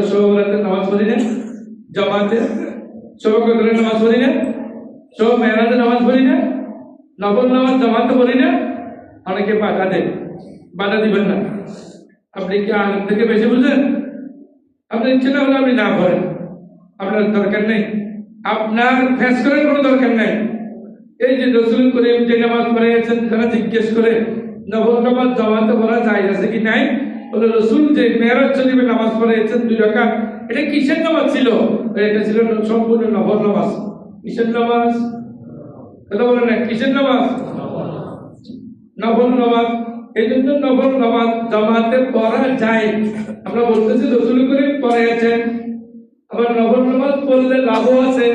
আমরা সব নামাজ পড়ি না জামাতে সব কদরের নামাজ পড়ি না সব মেয়েরাজে নামাজ পড়ি না নকল নামাজ জামাতে পড়ি না অনেকে বাধা দেন বাধা দিবেন না আপনি কি আনন্দ থেকে বেশি বুঝেন আপনার ইচ্ছে না হলে আপনি না করেন আপনার দরকার নেই আপনার ফেস করার কোনো দরকার নেই এই যে রসুল করিম যে নামাজ পড়ে গেছেন তারা জিজ্ঞেস করে নবল নামাজ জামাতে পড়া যায় আছে কি নাই রসুল যে মেয়েরাজ শরীফে নামাজ পড়ে গেছেন দুই রাকাত, এটা কিসের নামাজ ছিল? এটা ছিল সম্পূর্ণ নবল নামাজ। কিসের নামাজ? কথা বলে না, কিসের নামাজ? নফল নামাজ। এই জন্য নফল নামাজ জামাতে পড়া যায়। আমরা বলতেছি, রসুল করে পড়ে আছেন আবার নফল নামাজ পড়লে লাভও আছে।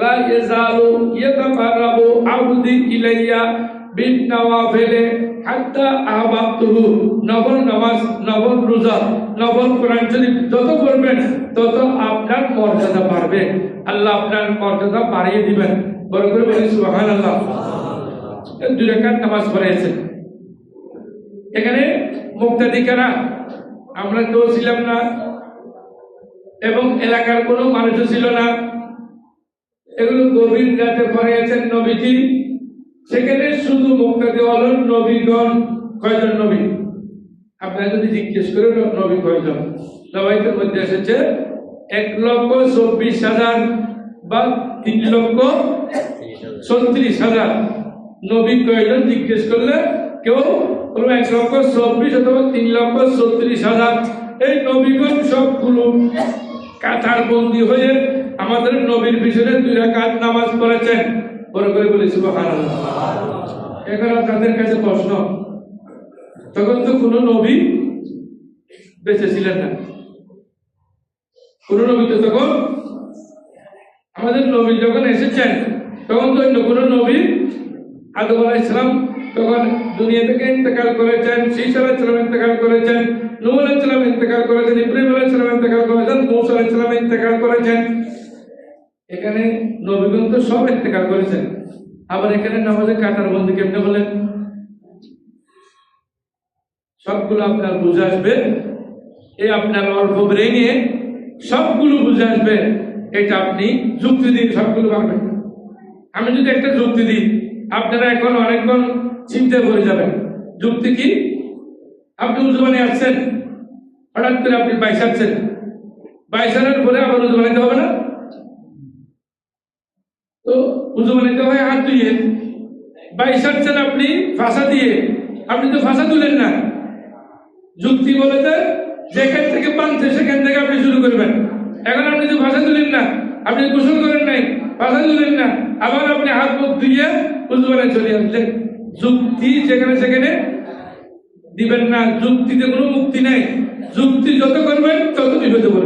লা ইয়াজালু ইয়াতাকাররাবু আবদি ইলাইয়া বিন নওয়াফিলে হাত্তা আহবাবতুহু, নফল নামাজ, নফল রোজা, নফল কোরআন শরীফ যত করবেন, তত আপনার মর্যাদা বাড়বে। আল্লাহ আপনার মর্যাদা বাড়িয়ে দিবেন। বড় করে বলি, সুবহানাল্লাহ। দুই রাকাত নামাজ পড়েছেন এখানে মুক্তাধিকারা আমরা কেউ ছিলাম না, এবং এলাকার কোনো মানুষও ছিল না। এগুলো গভীর রাতে পড়েছেন নবীজি। সেখানে শুধু মুক্তাদি হলেন নবীগণ কয়জন নবী? আপনারা যদি জিজ্ঞেস করে নবী কয়জন? নবাইতের মধ্যে এসেছে এক লক্ষ চব্বিশ হাজার বা তিন লক্ষ ছত্রিশ হাজার। নবী কয়জন জিজ্ঞেস করলে কেউ বলবে এক লক্ষ চব্বিশ অথবা তিন লক্ষ ছত্রিশ হাজার। এই নবীগণ সবগুলো কাতার বন্দি হয়ে আমাদের নবীর পিছনে দুই রাকাত নামাজ পড়েছেন। বড় করে বলি এখন আপনাদের কাছে প্রশ্ন। তখন তো কোনো নবী বেঁচে ছিলেন না। কোন নবী তো তখন, আমাদের নবী যখন এসেছেন, তখন তো অন্য কোনো নবী, আদম আলাইসালাম তখন দুনিয়া থেকে ইন্তেকাল করেছেন শীষ আলাইসালাম ইন্তেকাল করেছেন, নূহ আলাইসালাম ইন্তেকাল করেছেন, ইব্রাহিম আলাইসালাম ইন্তেকাল করেছেন, মৌসা আলাইসালাম ইন্তেকাল করেছেন। এখানে নবীগণ তো সব ইন্তেকাল করেছেন। আবার এখানে নামাজে কাটার বন্দি কেমনে বলেন? সবগুলো আপনার বুঝে আসবে। এই আপনার অল্প ব্রেনে সবগুলো বুঝে আসবে। এটা আপনি যুক্তি দিন সবগুলো পারবেন। আমি যদি একটা যুক্তি দিই, আপনারা এখন অনেকক্ষণ চিন্তা করে যাবেন। যুক্তি কি? আপনি উজুবানে আসছেন। হঠাৎ করে আপনি বাইসাচ্ছেন। বাইসানোর পরে আবার উজু বানাইতে হবে না তো উজু বানাইতে হয় হাত ধুয়ে বাইসাচ্ছেন আপনি ফাঁসা দিয়ে আপনি তো ফাঁসা তুলেন না যুক্তি বলেছে যেখান থেকে পানছে সেখান থেকে আপনি শুরু করবেন এখন আপনি তো ভাষা তুলেন না আপনি গোসল করেন নাই ভাষা তুলেন না আবার আপনি হাত মুখ ধুয়ে উজুবানে চলে আসলেন যুক্তি যেখানে সেখানে দিবেন না যুক্তিতে কোনো মুক্তি নাই যুক্তি যত করবেন তত বিপদে পড়বেন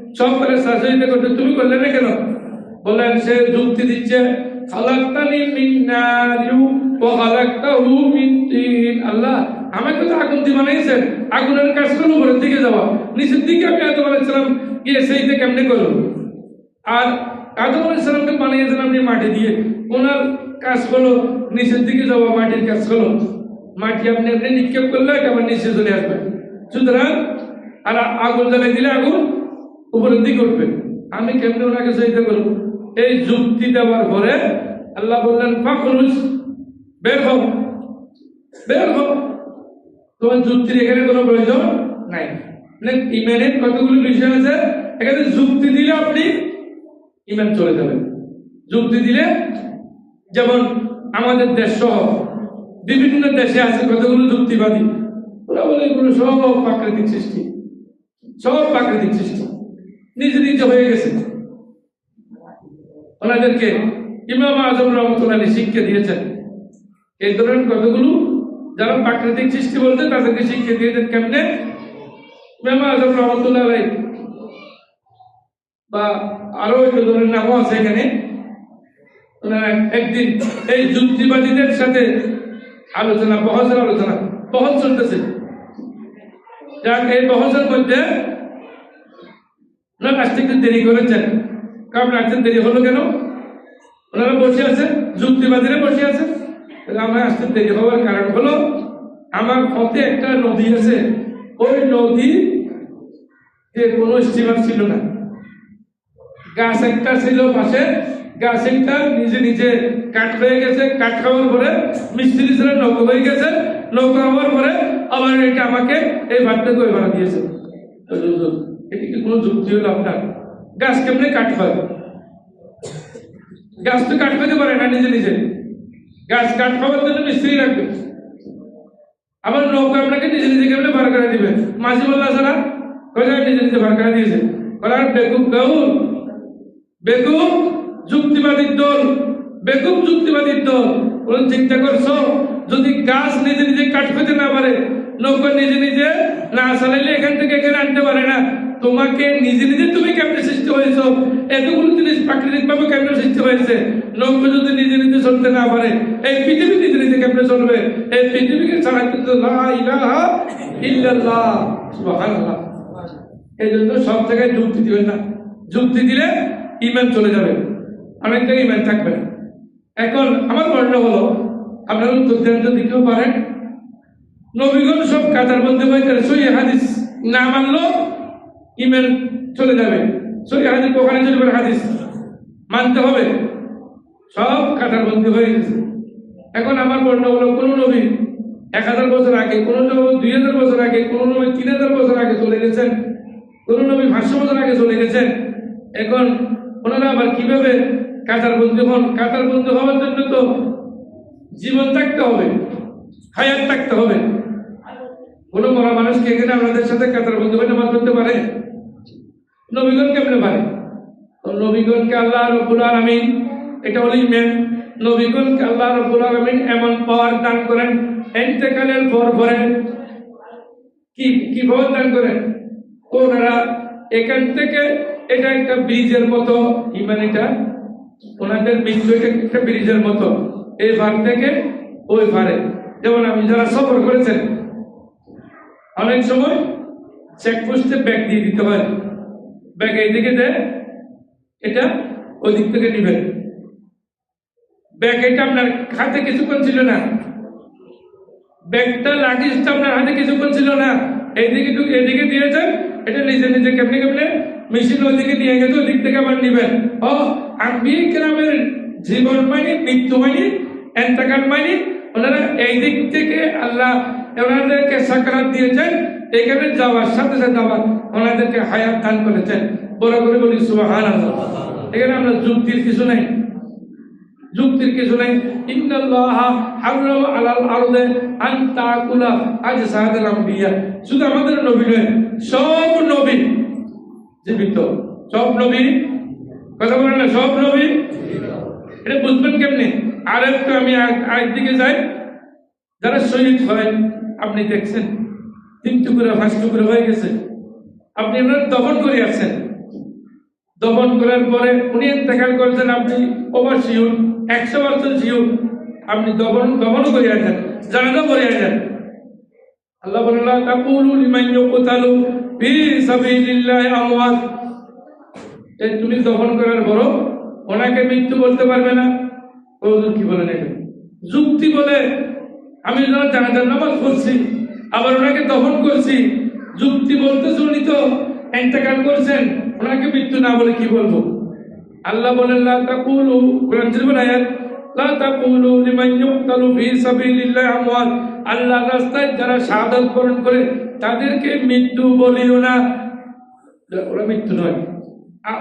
সব সিজদা করতে তুমি করলে না কেন? বললেন, সে যুক্তি দিচ্ছে আল্লাহ, আমাকে তো আগুন দিয়ে আগুনের কাজ দিকে দিকে আমি আর আপনি মাটি দিয়ে। ওনার কাজ হলো নিচের দিকে যাওয়া, মাটির কাজ হলো মাটি আপনি আপনি নিক্ষেপ করলে আবার নিচে চলে আসবে সুতরাং, আর আগুন জ্বালাই দিলে আগুন? দিকে উঠবে। আমি কেমনে ওনাকে সহিতে করব এই যুক্তি দেওয়ার পরে আল্লাহ বললেন ফাকরুজ বের হও। বের হও। তোমার যুক্তির এখানে কোনো প্রয়োজন নাই। মানে ইমানের কতগুলো বিষয় আছে, এখানে যুক্তি দিলে আপনি ইমান চলে যাবেন। যুক্তি দিলে, যেমন আমাদের দেশ সহ বিভিন্ন দেশে আছে কতগুলো যুক্তিবাদী। ওরা বলে এগুলো সব প্রাকৃতিক সৃষ্টি। সব প্রাকৃতিক সৃষ্টি। নিজে নিজে হয়ে গেছে। ওনাদেরকে ইমাম আজম রহমতুল্লাহ শিক্ষা দিয়েছেন। এই ধরনের কতগুলো যারা প্রাকৃতিক সৃষ্টি বলতে তাদেরকে শিক্ষা দিয়েছেন কেমনে? ইমাম আজম রহমতুল্লাহ বা আরও একটু ধরনের নামও আছে এখানে। একদিন এই যুক্তিবাদীদের সাথে আলোচনা, বহসের আলোচনা বহস চলতেছে। যাক এই বহসের মধ্যে ওনারা আসতে একটু দেরি করেছেন। কারণ আসতে দেরি হলো কেন? ওনারা বসে আছে, যুক্তিবাদীরা বসে আছে। তাহলে আমার আসতে দেরি হওয়ার কারণ হলো, আমার পথে একটা নদী আছে। ওই নদী কোনো স্টিমার ছিল না। গাছ একটা ছিল পাশে, গাছ একটা নিজে নিজে কাঠ হয়ে গেছে। কাঠ খাওয়ার পরে মিস্ত্রি ছিল, নৌকা হয়ে গেছে। নৌকা হওয়ার পরে আবার এটা আমাকে এই ভাতটা করে ভাড়া দিয়েছে। এটা কি কোনো যুক্তি হলো আপনার? গাছ কেমনে কাঠ খায় গাছ তো কাঠ খাইতে পারে না নিজে নিজে। গাছ কাঠ খাওয়ার জন্য মিস্ত্রি লাগবে। আবার নৌকা আপনাকে নিজে নিজে কেমনে ভাড়া করে দিবে? মাঝি বললা সারা কোথায় নিজে নিজে ভাড়া করে দিয়েছে। বলার বেকুব গাউল বেকুব যুক্তিবাদীর দল বেকুব যুক্তিবাদীর দল বলুন চিন্তা করছ। যদি গাছ নিজে নিজে কাঠ খেতে না পারে, নৌকা নিজে নিজে না চালাইলে এখান থেকে এখানে আনতে পারে না। তোমাকে নিজে নিজে তুমি কেমনে সৃষ্টি হয়েছো? এতগুলো জিনিস প্রাকৃতিক ভাবে কেমনে সৃষ্টি হয়েছে? নৌকা যদি নিজে নিজে চলতে না পারে, এই পৃথিবী নিজে নিজে কেমনে চলবে? এই পৃথিবীকে ছাড়া কিন্তু এই জন্য সব জায়গায় যুক্তি দিবেন না। যুক্তি দিলে ইমান চলে যাবে। অনেক জায়গায় ইমান থাকবে এখন আমার প্রশ্ন হলো, আপনারা উত্তর দেন যদি পারেন। নবীগণ সব কাতার মধ্যে বইতে সই হাদিস না মানলো ইমান চলে যাবে। সই হাদিস ওখানে চলে যাবে হাদিস। মানতে হবে। সব কাতার বন্দি হয়ে গেছে। এখন আমার প্রশ্ন হলো কোন নবী এক হাজার বছর আগে, কোন নবী দুই হাজার বছর আগে, কোন নবী তিন হাজার বছর আগে চলে গেছেন, কোন নবী পাঁচশো বছর আগে চলে গেছেন। এখন ওনারা আবার কীভাবে কাতার বন্ধু হন? কাতার বন্ধু হওয়ার জন্য তো জীবন থাকতে হবে, হায়াত থাকতে হবে। কোনো মরা মানুষকে এখানে আমাদের সাথে কাতার বন্ধু হয়ে নামাজ পড়তে পারে? নবীগণ কেমনে পারে? তো নবীগণকে আল্লাহ রব্বুল আলামিন, এটা হলেই মেন নবীগণকে আল্লাহ রব্বুল আলামিন এমন পাওয়ার দান করেন, এন্তেকালের পর পরে কি কি পাওয়ার দান করেন? ওনারা এখান থেকে এটা একটা ব্রিজের মতো, ইমান এটা? ওনাদের মৃত্যু এটা একটা ব্রিজের মতো। এই ভার থেকে ওই ভারে যেমন আমি যারা সফর করেছেন, অনেক সময় চেকপোস্টে ব্যাগ দিয়ে দিতে হয়। ব্যাগ এইদিকে দেয় এটা ওই দিক থেকে নিবেন ব্যাগ এটা আপনার হাতে কিছুক্ষণ ছিল না। ব্যাগটা লাগেজটা আপনার হাতে কিছুক্ষণ ছিল না। এইদিকে এদিকে দিয়েছেন এটা নিজে নিজে কেমনে কেমনে মেশিন ওইদিকে নিয়ে গেছে ওই দিক থেকে আবার নিবেন। ও, আমি গ্রামের জীবন মানে মৃত্যু মানে এন্তাকাল মানে ওনারা এই দিক থেকে আল্লাহ ওনাদেরকে সাকরাত দিয়েছেন। এখানে যাওয়ার সাথে সাথে আবার ওনাদেরকে হায়াত দান করেছেন। বড় করে বলি সুবাহান এখানে আমরা যুক্তির কিছু নাই। যুক্তির কিছু নাই। শুধু আমাদের নবী নয়, সব নবী জীবিত। সব নবী? কথা বলেন না, সব নবী? এটা বুঝবেন কেমনি? আর একটু আমি আগ দিকে যাই। যারা শহীদ হয়, আপনি দেখছেন। তিন টুকরা পাঁচ টুকরা হয়ে গেছে। আপনি ওনার দফন করে আসছেন। দফন করার পরে উনি ইন্তেকাল করেছেন, আপনি ওভার শিউর একশো পার্সেন্ট শিউর আপনি দফন দফন করে আসেন জানাজা করে আসেন। আল্লাহ বলেন, লা তাকুলু লিমান ইউকতালু ফি সাবিলিল্লাহি আমওয়াত। এই তুমি দফন করার পরও ওনাকে মৃত্যু বলতে পারবে না। ও কি বলেন এটা যুক্তি বলে, আমি জানাজার নামাজ পড়ছি। আবার ওনাকে দফন করছি। যুক্তি বলতেছে উনি তো, এন্তেকাল করছেন, ওনাকে মৃত্যু না বলে কি বলব? আল্লাহ বলেন, লা তাকুলু কোরআন শরীফের আয়াত, লা তাকুলু লিমান ইউকতালু ফি সাবিলিল্লাহি আমওয়াত আল্লাহ রাস্তায় যারা শাহাদাত বরণ করে, তাদেরকে মৃত্যু বলিও না। ওরা মৃত্যু নয়।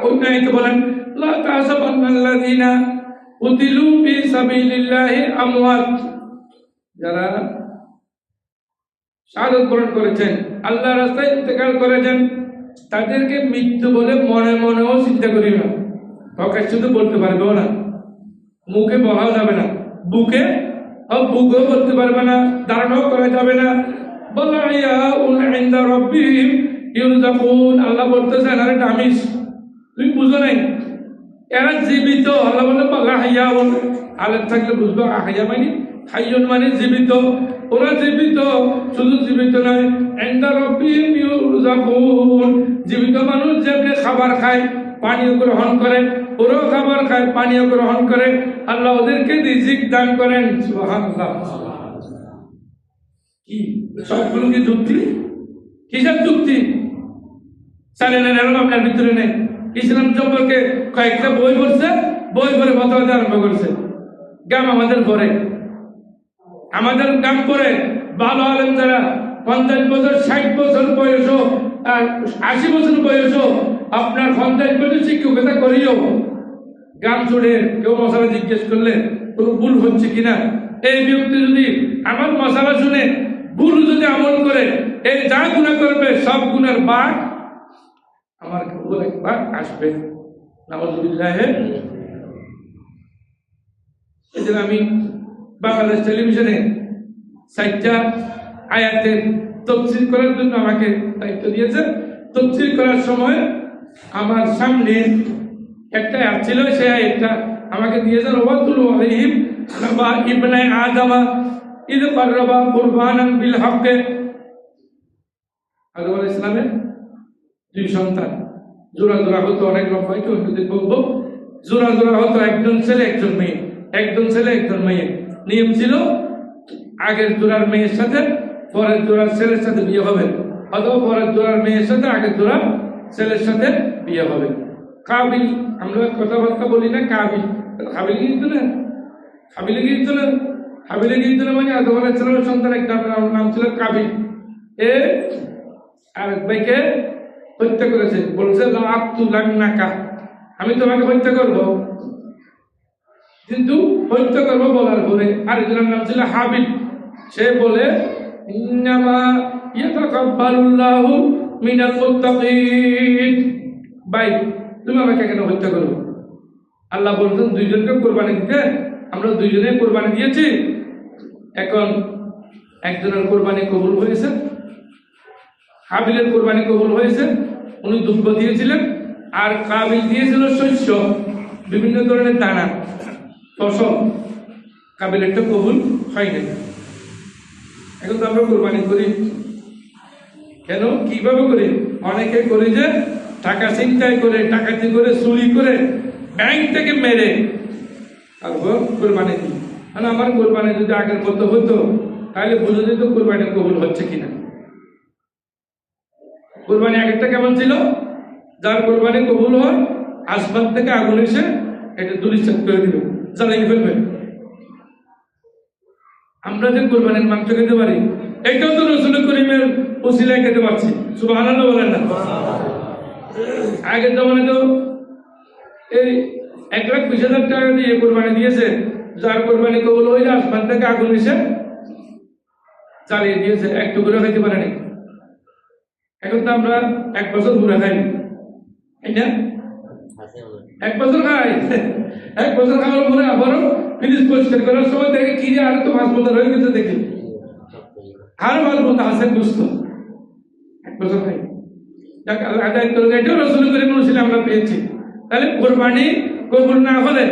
ওই আয়াতে বলেন, লা তাহসাবান্নাল্লাযীনা কুতিলু ফি সাবিলিল্লাহি আমওয়াত যারা শাহাদত বরণ করেছেন আল্লাহ রাস্তায় ইন্তেকাল করেছেন, তাদেরকে মৃত্যু বলে মনে মনেও চিন্তা করি না। প্রকাশ শুধু বলতে পারবেও না। মুখে বলাও যাবে না। বুকে বুকেও বলতে পারবে না। দাঁড়ানোও করা যাবে না। আল্লাহ বলতেছেন আল্লাহ বলে আলের থাকলে বুঝব হাইয়া মানে হাইয়ন মানে জীবিত, ওরা জীবিত, শুধু জীবিত নয়। জীবিত মানুষ যেমনি খাবার খায়, পানীয় গ্রহণ করে, ওরাও খাবার খায়, পানীয় গ্রহণ করে। আল্লাহ ওদেরকে রিজিক দান করেন। কি? সবগুলো কি যুক্তি? কিসের যুক্তি? জানেন এরকম আপনার ভিতরে নেই। ইসলাম সম্পর্কে কয়েকটা বই পড়ছে, বই পড়ে কথা আরম্ভ করছে। গ্রাম আমাদের পরে আমাদের গ্রাম করে ভালো আলেম যারা পঞ্চাশ বছর, ষাট বছর বয়স আর আশি বছর বয়স আপনার পঞ্চাশ বছর শিক্ষকতা করিও। গ্রাম জুড়ে কেউ মশালা জিজ্ঞেস করলে কোনো ভুল হচ্ছে কিনা? এই ব্যক্তি যদি আমার মশালা শুনে ভুল যদি আমল করে এই যা গুণা করবে, সব গুণের বাঘ আমার একবার আসবে। জন্য আমি বাংলাদেশ টেলিভিশনে সাইটটা আয়াতের তফসিল করার জন্য আমাকে দায়িত্ব দিয়েছে। তফসিল করার সময় আমার সামনে একটা অ্যাপ ছিল সে একটা আমাকে দিয়েছে রবাতুল আলাইহিম নবা ইবনে আদমা, ইদ করবা কুরবানান বিল হকে। আদম আলাইহিস ইসলামের দুই সন্তান। জোড়া জোড়া হতো অনেক লম্বা একটু একটু বলব, জোড়া জোড়া হতো একজন ছেলে, একজন মেয়ে, একজন ছেলে, একজন মেয়ে। নিয়ম ছিল, আগের জোড়ার মেয়ের সাথে পরের জোড়ার ছেলের সাথে বিয়ে হবে। অথবা পরের জোড়ার মেয়ের সাথে আগের জোড়ার ছেলের সাথে বিয়ে হবে। কাবিল, আমরা কথাবার্তা বলি না, কাবিল। কাবিল কিন্তু না হাবিলে কিন্তু না হাবিলে কিন্তু না মানে আদম আলাইহিস সন্তান একটা নাম ছিল কাবিল। এ আরেক ভাইকে হত্যা করেছে। বলছে আমি তোমাকে হত্যা করব। কিন্তু হত্যা করব বলার পরে আর আরেকজনের নাম ছিল হাবিব। সে বলে ভাই, তুমি আমাকে কেন হত্যা করব আল্লাহ বলছেন, দুইজনকে কোরবানি দিতে। আমরা দুইজনে কোরবানি দিয়েছি। এখন একজনের কোরবানি কবুল হয়েছে, হাবিলের কোরবানি কবুল হয়েছে, উনি দুঃখ দিয়েছিলেন, আর কাবিল দিয়েছিল শস্য, বিভিন্ন ধরনের দানা। ফসল কাবিলেরটা কবুল হয় হয়নি। এখন তো আমরা কোরবানি করি। কেন? কীভাবে করি? অনেকে করি যে টাকা চিন্তায় করে টাকাতি করে, চুরি করে ব্যাংক থেকে মেরে তারপর কোরবানি দিই। মানে আমার কোরবানি যদি আগের মতো হতো, তাহলে বুঝে যেত কোরবানি কবুল হচ্ছে কিনা। কোরবানি আগেরটা কেমন ছিল? যার কোরবানি কবুল হয় আসবাব থেকে আগুন এসে এটা দুলিশ্বাস করে দিবে জ্বালাই ফেলবে আমরা যে কোরবানির মাংস খেতে পারি এটাও তো রসুল করিমের ওসিলায় খেতে পারছি। শুভ আনন্দ বলেন না। আগের জমানে তো এই এক লাখ বিশ হাজার টাকা দিয়ে কোরবানি দিয়েছে যার কোরবানি কবুল হইলে আসমান থেকে আগুন এসে চালিয়ে দিয়েছে। একটু করে খাইতে পারেনি। এখন তো আমরা এক বছর ঘুরে খাই। তাই না? এক বছর খাই। এক বছর খাওয়ার পরে আবারও ফ্রিজ পরিষ্কার করার সময় দেখে কি যে আর তো মাছ বোধ হয়ে গেছে দেখি। আর মাছ বোধ আছে বুঝত এক বছর খাই। আদায় করে এটাও রসুল করে আমরা পেয়েছি। তাহলে কোরবানি কবুল না হলে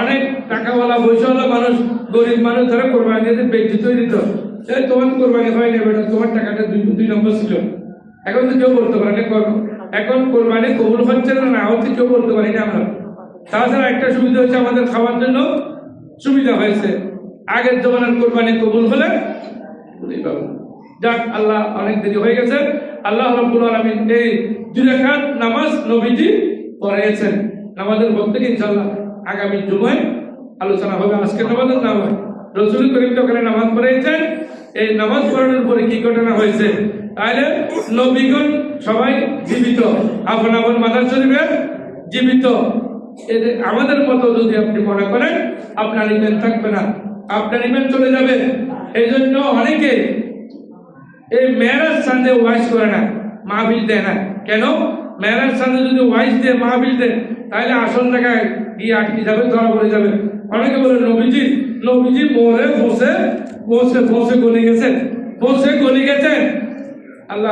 অনেক টাকাওয়ালা, পয়সাওয়ালা মানুষ, গরিব মানুষ তারা কোরবানি দিতে তৈরি এই তোমার কোরবানি হয় না বেটা, তোমার টাকাটা দুই দুই নম্বর ছিল। এখন তো কেউ বলতে পারে এখন কোরবানি কবুল হচ্ছে না না হচ্ছে কেউ বলতে পারি না আমরা। তাছাড়া একটা সুবিধা হচ্ছে আমাদের খাওয়ার জন্য সুবিধা হয়েছে। আগের জমানার কোরবানি কবুল হলে। যাক, আল্লাহ অনেক দেরি হয়ে গেছে। আল্লাহ রব্বুল আলমিন এই দুই রাকাত নামাজ নবীজি পড়িয়েছেন নামাজের পর থেকে ইনশাল্লাহ আগামী জুমায় আলোচনা হবে আজকে নামাজের নাম হয়। রসুল করিম তো ওখানে নামাজ পড়িয়েছেন এই নামাজ পড়ানোর পরে কি ঘটনা হয়েছে? তাহলে নবীগণ সবাই জীবিত। আপন আপন মাদার শরীফের জীবিত। আমাদের মতো যদি আপনি মনে করেন, আপনার ইমেন থাকবে না। আপনার ইমেন চলে যাবে। এই জন্য অনেকে এই মেয়েরাজ সান্দে ওয়াইস করে না মাহবিল দেয় না। কেন? মেয়েরাজ সান্দে যদি ওয়াইস দেয় মাহবিল দেয়, তাহলে আসল জায়গায় গিয়ে আটকে যাবে, ধরা পড়ে যাবে। অনেকে বলে, নবীজি নবীজি মোরে বসে বসে বসে গলে গেছে বসে গলে গেছে আল্লাহ